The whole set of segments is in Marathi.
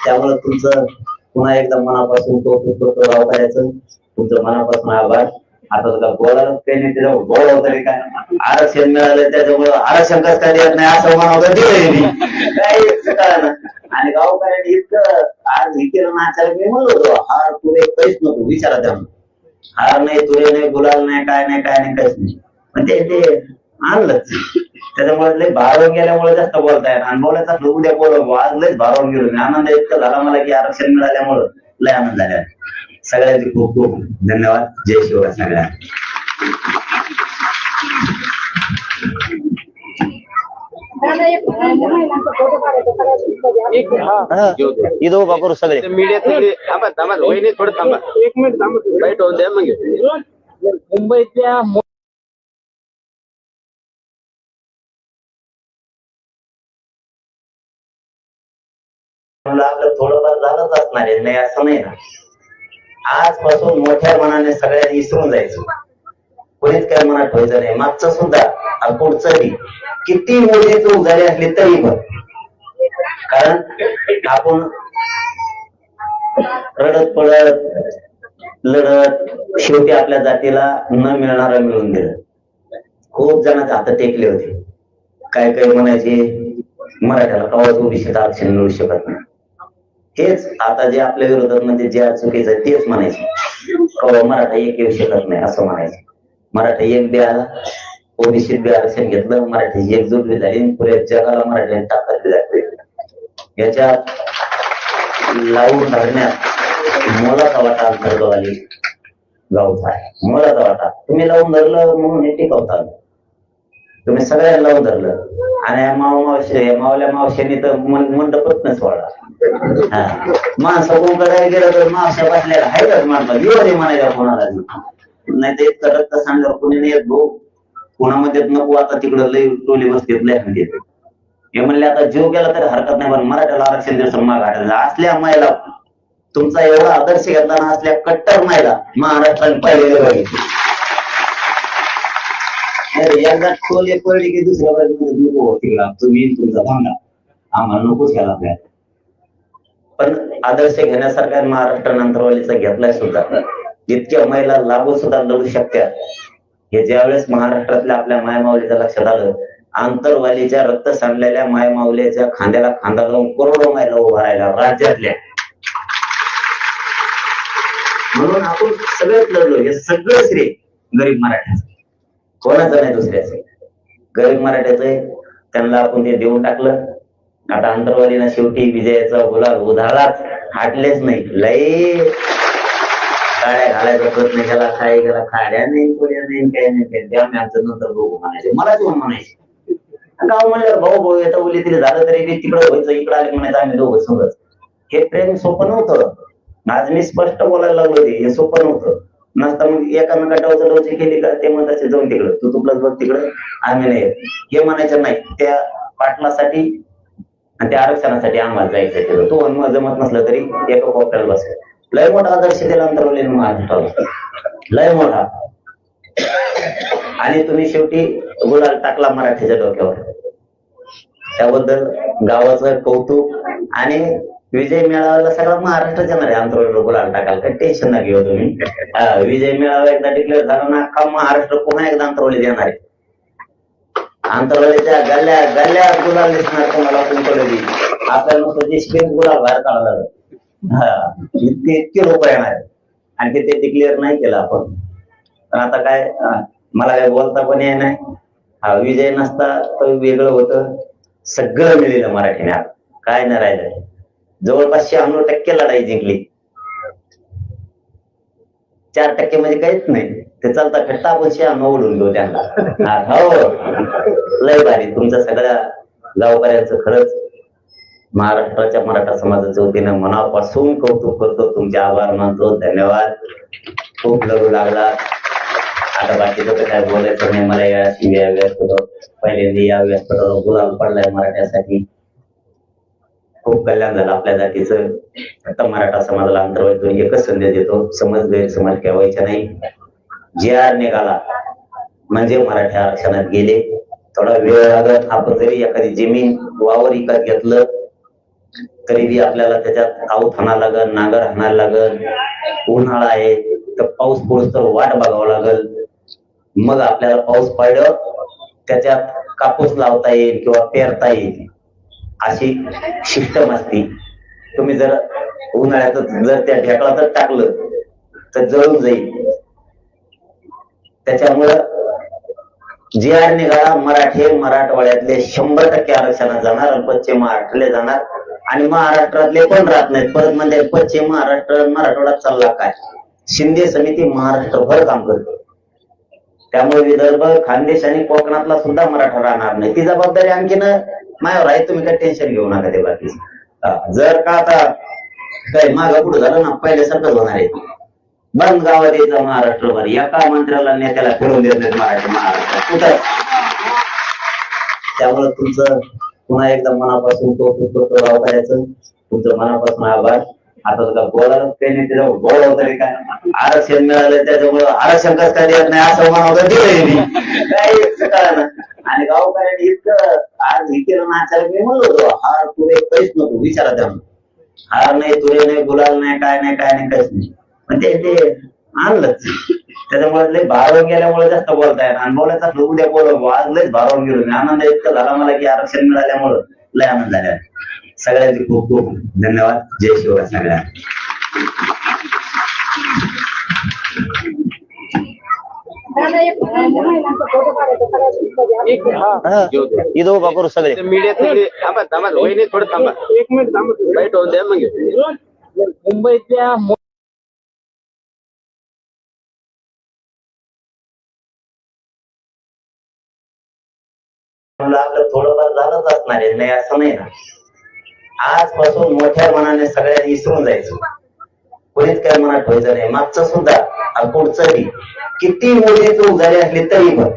त्यामुळे तुमचं पुन्हा एकदा मनापासून कौतुक करतो गावकऱ्याचं तुमचं मनापासून आभार. आता तुला बोलायला काही नाही त्याच्यावर बोलावं तरी काय आरक्षण मिळालं त्याच्यामुळे आरक्षण कसं काय देत नाही असं म्हणावं दिलंय मी. काही कळलं आणि गावकऱ्यांनी इतकं आज हे केलं ना मी म्हणलो होतो हार तुरे काहीच नको विचारा त्यांना हार नाही तुरे नाही गुलाल नाही काय नाही काय नाही काहीच नाही. पण ते आणलंच. त्याच्यामुळे लय भारावून गेल्यामुळे जास्त बोलताय. असलं उद्या बोलव आज लयच भारावून गेलो मी. आनंद इतका झाला मला की आरक्षण मिळाल्यामुळं लय आनंद झाला. सगळ्यांचे खूप खूप धन्यवाद. जय शिवराय सगळ्यांना. हा. इथं उभा करू सगळे. मीडिया थोडी थांबा थोडं एक मिनिट थांबा. वाईट होऊन द्या मग मुंबईतल्या आपलं थोडंफार झालंच असणार आहे नाही असं नाही ना. आजपासून मोठ्या मनाने सगळ्यांनी विसरून जायचं. कोणीच काय मनात ठेवायचं नाही. मागचं सुद्धा पुढचं पुढचंही. किती मुली चूक झाली असली तरी पण. कारण आपण रडत पडत लढत शेवटी आपल्या जातीला न मिळणार मिळून दिलं खूप जणांचे हात टेकले होते. काय काय म्हणायचे? मराठ्याला कवाच ओबीसीत आरक्षण मिळू शकत नाही. हेच आता जे आपल्या विरोधात म्हणजे जे चुकीचं तेच म्हणायचं. मराठा एक येऊ शकत नाही असं म्हणायचं. मराठा एक बी आला ओबीसी बी आरक्षण घेतलं मराठी एकजूट बी झाली पुऱ्या जगाला मराठी ताकद याच्या दाखवली लावून धरण्यात मोलाचा वाटा अंतर्गवाली गावचा. आहे मोलाचा वाटा. तुम्ही लावून धरलं म्हणून हे टिकवता आलं. तुम्ही सगळ्यांना लावून आणि माव मावल्या मावशेनी तर मंडपच नाही सोडला हा. माणसं कोण करायला गेलं तर मावशा बसलेला आहे का माणसा. येऊ दे म्हणायला कोणाला? नाही ते इतकं रक्त सांगल्यावर कोणी नाही येत भाऊ. कोणामध्ये नको आता तिकडं लय टोली बसतेत लय हंडी हे म्हणले आता जीव गेला तरी हरकत नाही पण मराठ्याला आरक्षण दिवस माग हाडायला असल्या मायला तुमचा एवढा आदर्श घेतला ना असल्या कट्टर मायला महाराष्ट्राने पाहिलेले पाहिजे अरे एकदा टोले पडली की दुसऱ्या बाजूला नको तिला तुम्ही तुमचा. भांडा आम्हाला नकोच घ्यायला आपल्याला पण आदर्श घेण्यासारखा महाराष्ट्र नंतरवालीचा घेतलाय सुद्धा. इतक्या महिला लागू सुद्धा लढू शकतात हे ज्यावेळेस महाराष्ट्रातल्या आपल्या मायमाऊलीच्या लक्षात आलं आंतरवालीच्या रक्त सांडलेल्या मायमाऊलीच्या खांद्याला खांदा लावून करोडो महिला उभा राहिला राज्यातल्या. म्हणून आपण सगळेच लढलो. हे सगळं श्रेय गरीब मराठ्याचं. कोणाचं नाही दुसऱ्याचं. गरीब मराठ्याचं आहे. त्यांना आपण ते देऊन टाकलं. आता आंतरवालीनं शेवटी विजयाचा गुलाल उधाळाच हाटलेच नाही. लय काळ्या घालायचा प्रयत्न केला. काय केला? खाड्या नाही कोण्या नाही काय नाही काय द्या मी आमचं नंतर बघू म्हणायचे. मला कोण म्हणायचे? गाव म्हणल्यावर भाऊ भाऊ येतं उली तरी झालं तरी तिकडं व्हायचं इकडं आले म्हणायचं. आम्ही दोघं समज हे प्रेम सोपं नव्हतं. आज मी स्पष्ट बोलायला लागलो ते. हे सोपं नव्हतं. नसता मग एकामेका गटावचं लोची केली का ते म्हणतात जाऊन तिकडं तू तुपलाच बघ तिकडं आम्ही नाही हे म्हणायचं नाही. त्या पाटलासाठी आणि त्या आरक्षणासाठी आम्हाला जायचं तिकडं. तो अनुभव जमत नसलं तरी एका कोपऱ्याला बसेल. लय मोठा आदर्श त्याला अंतरवले महाराष्ट्राला लय मोठा. आणि तुम्ही शेवटी गुलाल टाकला मराठीच्या डोक्यावर. त्याबद्दल गावाचं कौतुक आणि विजय मेळाव्याला सगळा महाराष्ट्र येणार आहे. आंतरवली गुलाल टाकायला काही टेन्शन नाही घेऊ तुम्ही. विजय मेळावा एकदा डिक्लेअर झाला ना का महाराष्ट्र पुन्हा एकदा आंतरवली येणार आहे. आंतरवालीच्या गल्ल्या गल्ल्या गुलाल दिसणार तुम्हाला तुमच्याकडे आपल्याला नुसतं जे गुलाल बाहेर काढला जातं हा इतके इतके लोक येणार आणखी ते डिक्लेअर नाही केलं आपण. पण आता काय मला काय बोलता पण ये नाही हा विजय नसता तर वेगळं होतं. सगळं मिळेल मराठीने. आता. काय नाही राहिलं जवळपास शहाण्णव टक्के लढाई जिंकली. चार टक्के म्हणजे काहीच नाही. ते चालता फिरता आपण शहाण्णव ओढून घेऊ त्यांना. हो लय भारी. तुमच्या सगळ्या गावकऱ्यांचं खरंच महाराष्ट्राच्या मराठा समाजाच्या वतीनं मनापासून कौतुक करतो. तुमचे आभार मानतो. धन्यवाद. खूप लढू लागला. आता बाकीचं तर काय बोलायचं नाही. मला या या पहिल्यांदा या व्यासपीठावर गुलाल पडलाय मराठ्यासाठी. खूप कल्याण झालं आपल्या जातीचं. आता मराठा समाजाला अंतर्गत एकच संदेश देतो समज गैरसमज ठेवायचा नाही. जे आर निघाला म्हणजे मराठी आरक्षणात गेले. थोडा वेळ लागत आपण जरी एखादी जमीन वावर विकत घेतलं तरी बी आपल्याला त्याच्यात आऊत हाणा लागल नागर हाणायला लागल उन्हाळा आहे तर पाऊस पडूस तर वाट बघावं लागल. मग आपल्याला पाऊस पडलं त्याच्यात कापूस लावता येईल किंवा पेरता येईल. अशी सिस्टम असते तुम्ही जर उन्हाळ्यात जर त्या ढेकळातच टाकलं तर जळून जाईल. त्याच्यामुळं जे आर निघाला मराठी मराठवाड्यातले शंभर टक्के आरक्षणात जाणार आणि पश्चिम महाराष्ट्राला जाणार. आणि महाराष्ट्रातले पण राहत नाहीत. परत म्हणजे पश्चिम महाराष्ट्र मराठवाड्यात चालला काय? शिंदे समिती महाराष्ट्रभर काम करते. त्यामुळे विदर्भ खानदेश आणि कोकणातला सुद्धा मराठा राहणार नाही. ती जबाबदारी आणखीन माझ्यावर आहे तुम्ही काय टेन्शन घेऊ नका ते बाकी. जर का आता काय मागं पुढे झालं ना पहिल्यासारखंच होणार आहे. बंद गावात यायचं महाराष्ट्रभर. एका मंत्र्याला नेत्याला फिरून देत नाही महाराष्ट्र महाराष्ट्र. कुठं? त्यामुळे तुमचं पुन्हा एकदा मनापासून कौतुक राव करायचं तुमचं मनापासून आभार. आता तुला बोलायला काही नाही त्याच्यावर बोलावं तरी काय आरक्षण मिळालं त्याच्यामुळं आरक्षण कसं काय देत नाही असं म्हणावं दिलंय मी काही कळलं आणि गावकऱ्यांनी इतकं आज इकडे नाचायला मी म्हणलो होतो हार तुरे काहीच नको विचारा त्यांना. हार नाही तुरे नाही गुलाल नाही काय नाही काय नाही काहीच नाही. पण ते ते आणलंच. त्याच्यामुळे लय भारावून गेल्यामुळे जास्त बोलता येणार आणि बोलायचं उद्या बोलव आज लयच भारावून गेलो मी. आनंद इतका झाला मला की आरक्षण मिळाल्यामुळं लय आनंद झाला. सगळ्यांचे खूप खूप धन्यवाद. जय शिवराय सगळ्यांना. हा. इथं उभा करू सगळे मीडिया थोडी थांबा थांबा वहिनी थोडं थांबा. एक मिनिट थांबा होऊन द्या मग मुंबईतल्या आपलं थोडंफार झालंच असणार आहे नाही असं नाही ना. आजपासून मोठ्या मनाने सगळ्यांनी विसरून जायचो. कोणीच काय मनात ठेवायचं नाही. मागचं सुद्धा आणि पुढचंही. किती मोठी चूक झाली असली तरी पण.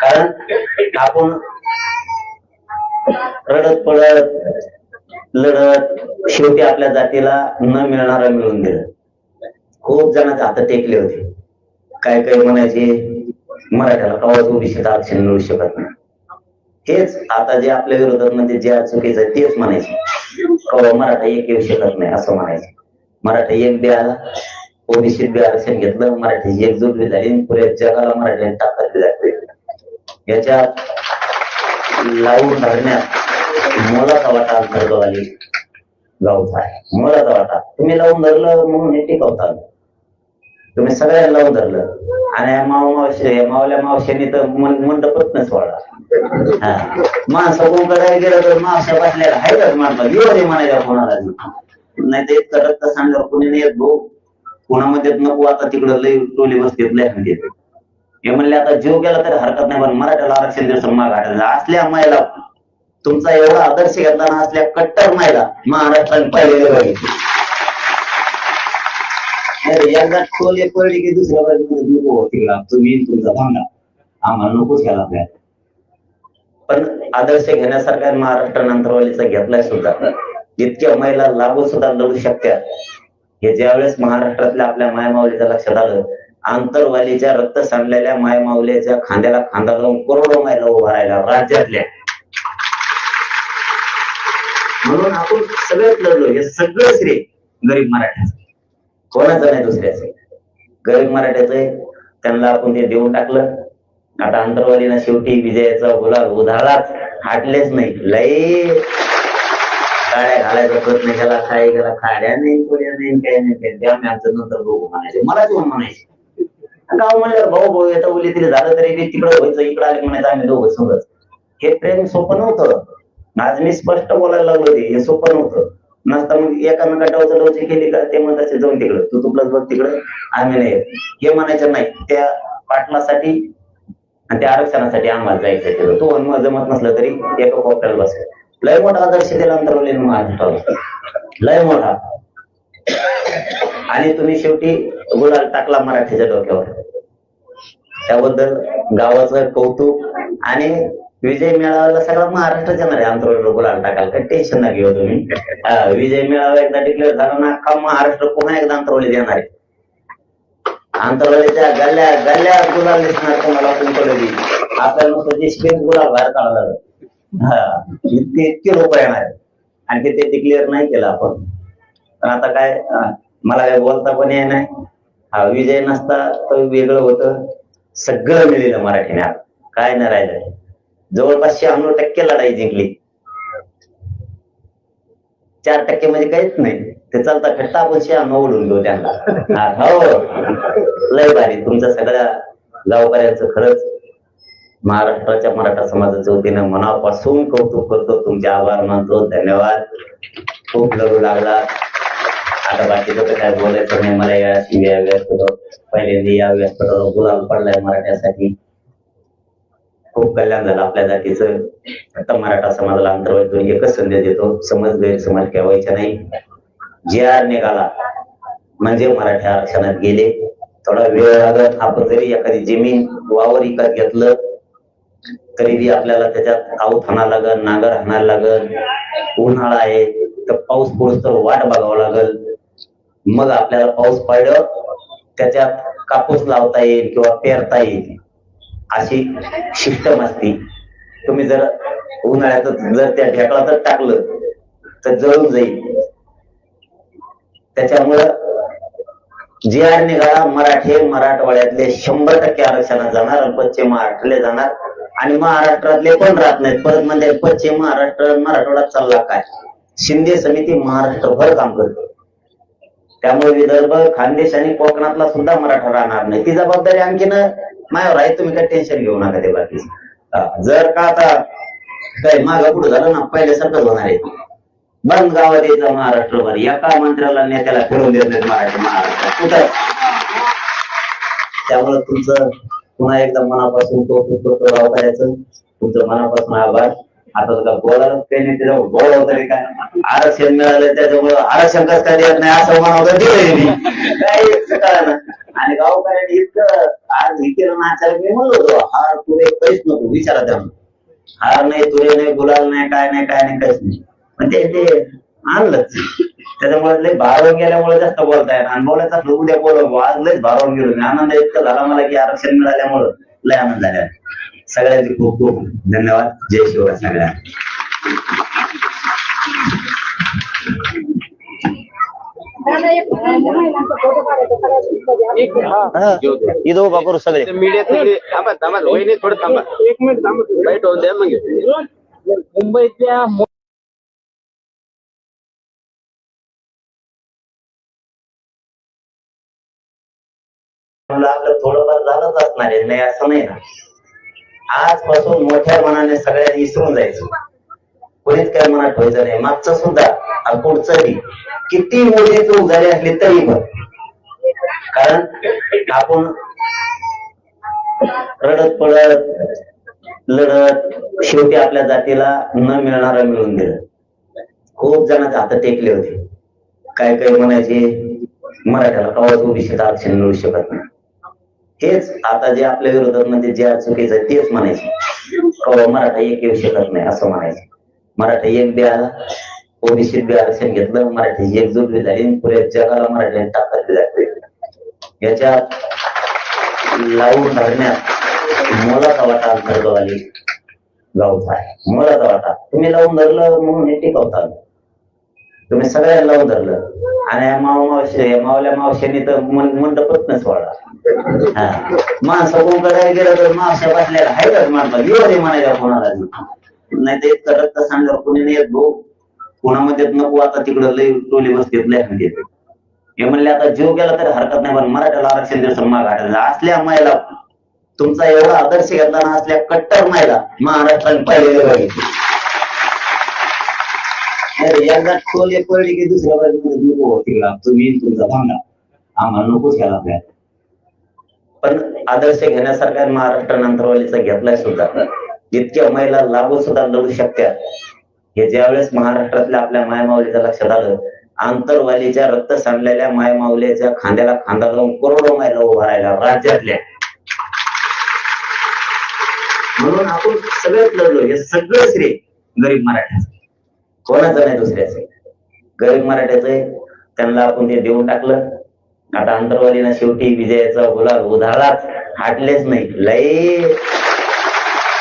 कारण आपण रडत पडत लढत शेवटी आपल्या जातीला न मिळणारा मिळून दिलं खूप जणांचे हात टेकले होते. काय काय म्हणायचे मराठ्याला कवाच ओबीसीचं आरक्षण मिळू शकत नाही. हेच आता जे आपल्या विरोधात म्हणजे जे चुकीचं आहे तेच म्हणायचे. कवा मराठा एक येऊ शकत नाही असं म्हणायचं. मराठा एक बी आला ओबीसी बी आरक्षण घेतलं मराठी एक बी झाली आणि जगाला मराठी ताकद बी दाखवली याच्यात लावून धरण्यात मोलाचा वाटा अंतर्गतवाली गावचा. आहे मोलाचा वाटा. तुम्ही लावून धरलं म्हणून हे टिकवता तुम्ही सगळ्यांना लावून धरलं आणि माव मावशी मावल्या मावशीने तर मंडपच नाही सोडला हा. माणसं कोणकडे गेलं तर मावशा बसल्या हायच माणसं. येऊ दे म्हणायला कोणाला नाही ते इतकं रक्त सांगल्यावर कोणी नाही येत भाऊ. कोणामध्ये नको आता तिकडं लय टोली बसतेत लय हंडीत हे म्हणले आता जीव गेला तरी हरकत नाही पण मराठ्याला आरक्षण दिवस माग हाटायला असल्या महिला तुमचा एवढा आदर्श घेतला ना असल्या कट्टर महिला महाराष्ट्राने पाहिलेले पाहिजे एकदा टोले पडली की दुसऱ्या नको तुम्ही तुमचा आम्हाला नकोच घ्यायला पण आदर्श घेण्यासारखा महाराष्ट्र नंतरवालीचा घेतलाय सुद्धा. इतक्या महिला लागू सुद्धा लढू शकतात हे ज्यावेळेस महाराष्ट्रातल्या आपल्या मायमाऊलीच्या लक्षात आलं आंतरवालीच्या रक्त सांडलेल्या मायमावलीच्या खांद्याला खांदा लावून करोडो महिला उभा राहिल्या राज्यातल्या. म्हणून आपण सगळेच लढलो. हे सगळं श्रेय गरीब मराठ्याचं. कोणाचं नाही दुसऱ्याचं. गरीब मराठ्याचं आहे. त्यांना आपण ते देऊन टाकलं. आता अंतरवालीनं शेवटी विजयाचा गुलाल उधाळाच हाटलेच नाही. लय गाड्या घालायचा प्रयत्न केला. काय केला खाड्या नाही कोण्या नाही काय नाही काय द्या मी आमचं नंतर बघू म्हणायचे. मला कोण म्हणायचे? गाव म्हणल्यावर भाऊ भाऊ येतं बोलले तरी झालं तरी तिकडं व्हायचं इकडं आले म्हणायचं आम्ही दोघं समजत हे प्रेम सोपं नव्हतं. आज मी स्पष्ट बोलायला लागलो ते. हे सोपं नव्हतं. नसता मग एकानं गटावचं डोचे केली का ते म्हणत जाऊन तिकडं. तू तुपलंच बघ तिकडं आम्ही नाही. हे म्हणायचं नाही. त्या पाटलासाठी आणि त्या आरक्षणासाठी आम्हाला जायचं तिकडं. तो मग जमत नसलं तरी एका कोपऱ्याला बसेल लय मोठा आदर्श त्याला अंतरवले महाराष्ट्राला लय मोठा. आणि तुम्ही शेवटी गुलाल टाकला मराठीच्या डोक्यावर. त्याबद्दल गावाचं कौतुक आणि विजय मेळाव्याला सगळा महाराष्ट्र येणार आहे. अंतरावर गुलाल टाकायला टेन्शन ना घेऊ तुम्ही. विजय मेळावा एकदा डिक्लेअर झाला ना का महाराष्ट्र पुन्हा एकदा अंतरवली देणार आहे. अंतरवलीच्या गल्ल्या गल्ल्या गुलाल दिसणार तुम्हाला तुमच्याकडे आपल्याला नुसतं जे गुलाल बाहेर काढला हा इतके इतके लोक येणार आणि आणखी ते डिक्लेअर नाही केलं आपण. पण आता काय मला काय बोलता पण येत नाही हा विजय नसता तर वेगळं होतं. सगळं मिळेल मराठीने. आता. काय नाही राहिलं जवळपास शहाण्णव टक्के लढाई जिंकली. चार टक्के म्हणजे काहीच नाही. ते चालता खट्टा आपण शहाण्णव ओढून घेऊ त्यांना. हो लय भारी. तुमचं सगळ्या गावकऱ्यांचं खरंच महाराष्ट्राच्या मराठा समाजाच्या वतीनं मनापासून कौतुक करतो. तुमचे आभार मानतो. धन्यवाद. खूप लढू लागला. आता बाकीचं तर काय बोलायचं नाही. मला या व्यासपीठावर पहिल्यांदा या व्यासपीठावर गुलाल पडलाय मराठ्यासाठी. खूप कल्याण झालं. आपल्या जातीचं आता मराठा समाजाला अंतर्गत एकच संदेश देतो. समज गैरसमज ठेवायचा नाही. जे आर निघाला म्हणजे मराठा आरक्षणात गेले. थोडा वेळ लागत आपण जरी एखादी जमीन वावर विकत घेतलं तरी बी आपल्याला त्याच्यात आऊत हाणा लागल नागर हाणा लागल उन्हाळा आहे तर पाऊस पडूस तर वाट बघावं लागल. मग आपल्याला पाऊस पडलं त्याच्यात कापूस लावता येईल किंवा पेरता येईल. अशी सिस्टम असती. तुम्ही जर उन्हाळ्यात जर त्या ढेकळातच टाकलं तर जळून जाईल. त्याच्यामुळं जे आर निघाला मराठी मराठवाड्यातले शंभर टक्के आरक्षणात जाणार पश्चिम महाराष्ट्राला जाणार. आणि महाराष्ट्रातले पण राहत नाहीत. परत म्हणजे पश्चिम महाराष्ट्र मराठवाडा चालला काय? शिंदे समिती महाराष्ट्रभर काम करते. त्यामुळे विदर्भ खानदेश आणि कोकणातला सुद्धा मराठा राहणार नाही. ती जबाबदारी आणखीन माझ्यावर आहे तुम्ही काय टेन्शन घेऊ नका ते बाकी. जर का आता काय मागं पुढे झालं ना पहिल्यासारखंच होणार आहे. बंद गावात यायचं महाराष्ट्रभर. एका मंत्र्याला नेत्याला फिरून देत नाही मराठी महाराष्ट्र? कुठं? त्यामुळे तुमचं पुन्हा एकदा मनापासून कौतुक करतो करायचं तुमचं मनापासून आभार. आता तुला बोलायला काही नाही त्याच्यावर तरी काय? आरक्षण मिळालं त्याच्यामुळं आरक्षण कसं काय देत नाही असं म्हणावं दिलंय मी. काही कळलं आणि गावकऱ्यांनी इतकं आज हे केलं आचार्य मी म्हणलो होतो हार तुरे काहीच नको विचारा त्यांना हार नाही तुरे नाही गुलाल नाही काय नाही काय नाही काहीच नाही. पण ते ते आणलंच त्याच्यामुळे लय भारावून गेल्यामुळे जास्त बोलताय आणि बोलायचा असलं उद्या बोलव आज लयच भारावून गेलो मी. आनंद इतकं झाला मला की आरक्षण मिळाल्यामुळं लय आनंद झाला. सगळ्यांचे खूप खूप धन्यवाद. जय शिवराय सगळ्यांना एक. इथं उभा करू सगळे. मीडिया थांबा थांबा वहिनी थोडं थांबा. एक मिनिट थांबा. बाईट होऊन द्या मग मुंबईतल्या आपलं थोडंफार झालंच असणार आहे नाही असं नाही ना. आजपासून मोठ्या मनाने सगळ्यांनी विसरून जायचं. कोणीच काय मनात ठेवायचं नाही. मागचं सुद्धा आणि पुढचंही. किती मोठी चूक झाली असली तरी पण. कारण आपण रडत पडत लढत शेवटी आपल्या जातीला न मिळणार मिळून दिलं खूप जणांचे हात टेकले होते. काय काय म्हणायचे? मराठ्याला कवाच ओबीसीत आरक्षण मिळू शकत नाही. तेच आता जे आपल्या विरोधात म्हणजे जे चुकीचं आहे तेच म्हणायचं. मराठा एक येऊ शकत नाही असं म्हणायचं. मराठा एक बी आला ओबीसीत बी आरक्षण घेतलं मराठी एकजूट बी झाली आणि पुऱ्या जगाला मराठ्याने ताकद बी दाखवली याच्यात लावून धरण्यात मोलाचा वाटा अंतर्गतवाली गावचा आहे मोलाचा वाटा. तुम्ही लावून धरलं म्हणून हे टिकवता आलं. तुम्ही सगळ्यांना उतरलं आणि या माव मावशी या मावल्या मावशीने तर मंडपच नाही सोडला हा. माणसं कोणकडे गेलं तर मावश्या बसलेला आहे का माणसा. येऊ दे म्हणायला कोणाला नाही. ते इतकं रक्त सांगा कोणी नाही येत भाऊ. कोणामध्ये नको आता तिकडं लय टोली बसतेत लय हंडी हे म्हणले आता जीव गेला तरी हरकत नाही पण मराठ्याला आरक्षण दिवस माग हाटायला असल्या महिला तुमचा एवढा आदर्श घेतला ना असल्या कट्टर महिला महाराष्ट्राने पाहिलेले बघितले नाही, खोल एक पडली की दुसऱ्या बाजूला नको होती तुम्ही तुमचा भांडा. आम्हाला नकोच घ्यायला आपल्याला पण आदर्श घेण्यासारखा महाराष्ट्र नंतरवालीचा घेतलाय सुद्धा. इतक्या महिला लागू सुद्धा लढू शकतात हे ज्यावेळेस महाराष्ट्रातल्या आपल्या मायमाऊलीच्या लक्षात आलं आंतरवालीच्या रक्त सांडलेल्या मायमाऊलीच्या खांद्याला खांदा लावून करोडो महिला उभा राहिल्या राज्यातल्या. म्हणून आपण सगळंच लढलो हे सगळं श्रेय गरीब मराठा कोणाचं नाही दुसऱ्याचं. गरीब मराठ्याचं आहे. त्यांना आपण ते देऊन टाकलं. आता अंतरवालीनं शेवटी विजयाचा गुलाल उधाळाच हाटलेच नाही. लय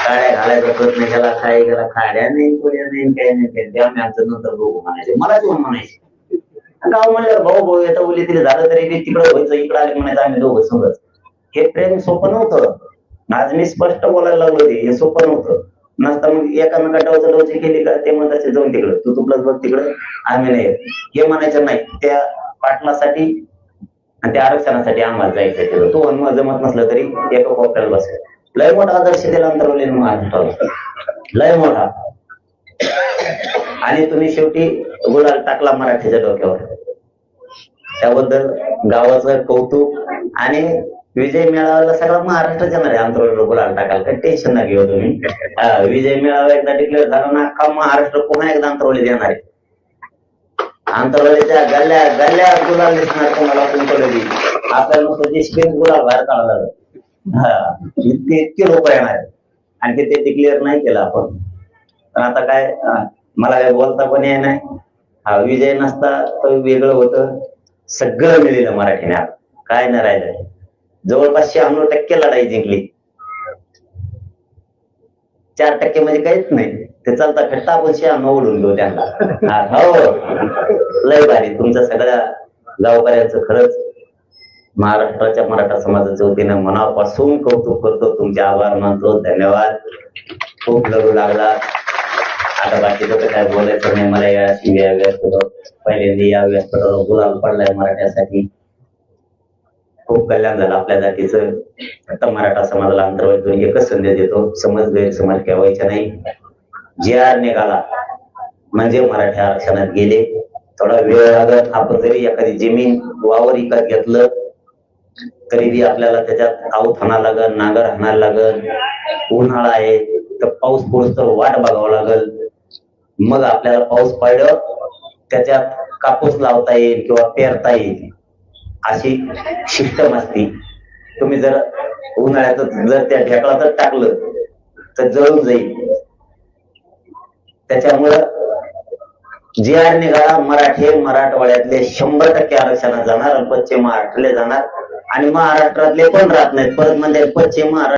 काळ्या घालायचा प्रयत्न केला. काय केला? खाड्या नाही कोण्या नाही काय नाही. काय द्या मी आमचं नंतर बघू म्हणायचे. मला कोण म्हणायचे? गाव म्हणलं भाऊ भाऊ येता उली तरी झालं तरी बी तिकडं व्हायचं इकडं आले म्हणायचं आम्ही दोघं समज हे प्रेम सोपं नव्हतं. आज मी स्पष्ट बोलायला लागलो ते हे सोपं नव्हतं. नसता मग एकामेका डवचं डवची केली का ते म्हणतात जाऊन तिकडं. तू तुपलंच बघ तिकडं. आम्ही नाही. हे म्हणायचं नाही. त्या पाटलासाठी आणि त्या आरक्षणासाठी आम्हाला जायचं तिकडं. तू मग जमत नसलं तरी एका कोपऱ्याला बस. लय मोठा आदर्श त्याला अंतरवले महाराष्ट्राला लय मोठा. आणि तुम्ही शेवटी गुलाल टाकला मराठीच्या डोक्यावर. त्याबद्दल गावाचं कौतुक आणि विजय मेळाव्याला सगळा महाराष्ट्र येणार आहे. आंतरवली गुलाल टाकाल काही टेन्शन नाही घेऊ तुम्ही. विजय मेळावा एकदा डिक्लेअर झाला ना अख्खा महाराष्ट्र पुन्हा एकदा आंतरवली देणार आहे. आंतरवलीच्या गल्ल्या गल्ल्या गुलाल दिसणार तुम्हाला तुमच्या आपल्याला नुसतं जे गुलाल बाहेर काढला हा इतके इतके लोक येणार आणखी ते डिक्लेअर नाही केलं आपण. पण आता काय मला काय बोलता पण ये नाही. हा विजय नसता तर वेगळं होतं. सगळं मिळेल मराठीने. काय नाही राहिलं जवळपास शहाण्णव टक्के लढाई जिंकली. चार टक्के म्हणजे काहीच नाही. ते चालता फिरता आपण शहाण्णव ओढून घेऊ त्यांना. हो लय भारी. तुमच्या सगळ्या गावकऱ्यांचं खरंच महाराष्ट्राच्या मराठा समाजाच्या वतीनं मनापासून कौतुक करतो. तुमचे आभार मानतो. धन्यवाद. खूप लढू लागला. आता बाकीचं तर काय बोलायचं नाही. मला या या व्यासपीठावर पहिल्यांदा या व्यासपीठावर गुलाब पडलाय मराठ्यासाठी. खूप कल्याण झालं आपल्या जातीचं. आता मराठा समाजाला अंतर्गत घेऊन एकच संदेश देतो समज गैरसमज ठेवायचा नाही. जे आर निघाला. म्हणजे मराठा आरक्षणात गेले. थोडा वेळ लागत आपण जरी एखादी जमीन वावर विकत घेतलं तरी बी आपल्याला त्याच्यात आऊत हाणा लागल नांगर हाणायला लागल उन्हाळा आहे तर पाऊस पडूस तर वाट बघावं लागल. मग आपल्याला पाऊस पडलं त्याच्यात कापूस लावता येईल किंवा पेरता येईल. अशी सिस्टम असती तुम्ही जर उन्हाळ्यात जर त्या ढेकळातच टाकलं तर जळून जाईल. त्याच्यामुळं जे आर निघाला मराठी मराठवाड्यातले शंभर टक्के आरक्षणात जाणार पश्चिम महाराष्ट्रातले जाणार. आणि महाराष्ट्रातले पण राहत नाहीत. परत म्हणजे पश्चिम महाराष्ट्र